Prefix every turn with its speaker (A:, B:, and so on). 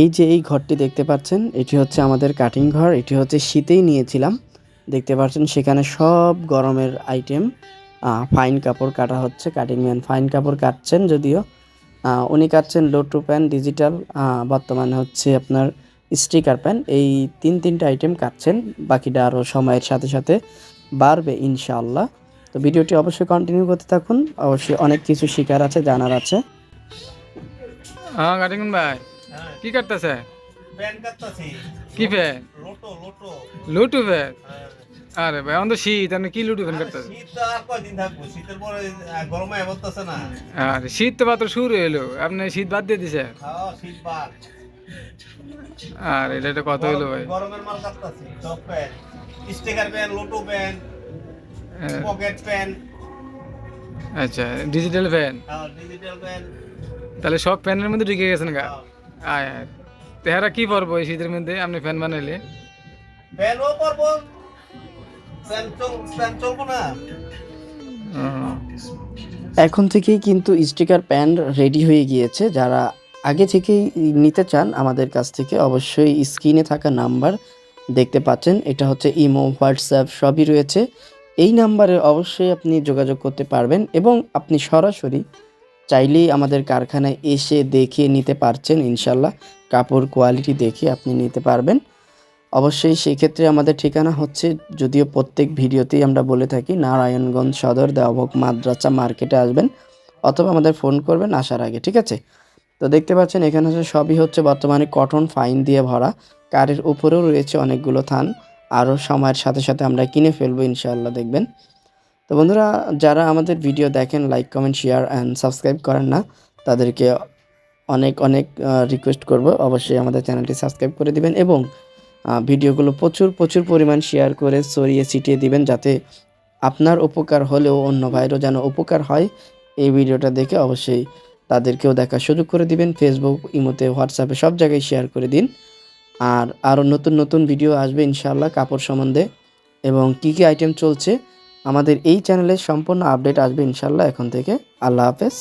A: এই যে এই ঘরটি দেখতে পাচ্ছেন, এটি হচ্ছে আমাদের কাটিং ঘর, এটি হচ্ছে শীতেই নিয়েছিলাম। দেখতে পাচ্ছেন সেখানে সব গরমের আইটেম ফাইন কাপড় কাটা হচ্ছে কাটিং ম্যান ফাইন কাপড় কাটছেন যদিও। উনি কাটছেন লোটু প্যান ডিজিটাল বর্তমানে হচ্ছে আপনার স্টিকার প্যান এই তিন তিনটা আইটেম কাটছেন, বাকিটা আরও সময়ের সাথে সাথে বাড়বে ইনশাআল্লাহ। তো ভিডিওটি অবশ্যই কন্টিনিউ করতে থাকুন, অবশ্যই অনেক কিছু শেখার আছে, জানার আছে।
B: হ্যাঁ কাটিং ভাই। কি কাটতেছে? কি ফ্যান
C: লোটো লোটো।
B: লুটু ফ্যান আরে ভাই আমাদের শীত আপনি কি লুটু ফ্যান কাটতেছে?
C: শীত তো আর
B: শীত তো মাত্র শুরু হলো আপনি শীত বাদ দিয়ে দিছে
C: বাদ।
B: আর এটা এটা কত হলো ভাই।
C: গরমের মাল কাটতাছি সব প্যান স্টিকার প্যান লোটো প্যান
B: আহ,
C: পকেট প্যান।
B: আচ্ছা ডিজিটাল ফ্যান
C: ডিজিটাল প্যান।
B: তাহলে সব ফ্যানের মধ্যে ঢুকে গেছেন গা? আয় আয়। তেহারা কি পরবো এই শীতের মধ্যে? আপনি ফ্যান বানাইলে।
C: প্যানও পারব। না।
A: এখন থেকেই কিন্তু স্টিকার প্যান রেডি হয়ে গিয়েছে। যারা আগে থেকেই নিতে চান আমাদের কাছ থেকে অবশ্যই স্ক্রিনে থাকা নাম্বার দেখতে পাচ্ছেন। এটা হচ্ছে ইমো হোয়াটসঅ্যাপ সবই রয়েছে। এই নাম্বারে অবশ্যই আপনি যোগাযোগ করতে পারবেন এবং আপনি সরাসরি চাইলেই আমাদের কারখানায় এসে দেখে নিতে পারছেন, ইনশাল্লাহ। কাপড় কোয়ালিটি দেখে আপনি নিতে পারবেন। অবশ্যই সেই ক্ষেত্রে আমাদের ঠিকানা হচ্ছে, যদিও প্রত্যেক ভিডিওতেই আমরা বলে থাকি, নারায়ণগঞ্জ সদর দেওভোগ মাদ্রাসা মার্কেটে আসবেন অথবা আমাদের ফোন করবেন আসার আগে, ঠিক আছে? তো দেখতে পাচ্ছেন, এখানে হচ্ছে সবই হচ্ছে বর্তমানে কটন ফাইন দিয়ে ভরা। কারের উপরেও রয়েছে অনেকগুলো থান। আরও সময়ের সাথে সাথে আমরা কিনে ফেলব ইনশাআল্লাহ দেখবেন। বন্ধুরা, যারা আমাদের ভিডিও দেখেন like comment share and subscribe করেন না, তাদেরকে অনেক অনেক রিকোয়েস্ট করব। অবশ্যই আমাদের চ্যানেলটি সাবস্ক্রাইব করে দিবেন এবং ভিডিওগুলো প্রচুর প্রচুর পরিমাণ শেয়ার করে ছড়িয়ে ছিটিয়ে দিবেন যাতে আপনার উপকার হলেও অন্য ভাইরও যেন উপকার হয়। এই ভিডিওটা দেখে অবশ্যই তাদেরকেও দেখার সুযোগ করে দিবেন। ফেসবুক ইমোতে হোয়াটসঅ্যাপে সব জায়গায় শেয়ার করে দিন। আর আরও নতুন নতুন ভিডিও আসবে ইনশাআল্লাহ কাপড় সম্বন্ধে। এবং কী কী আইটেম চলছে আমাদের এই চ্যানেলের সম্পূর্ণ আপডেট আসবে ইনশাল্লাহ এখন থেকে। আল্লাহ হাফেজ।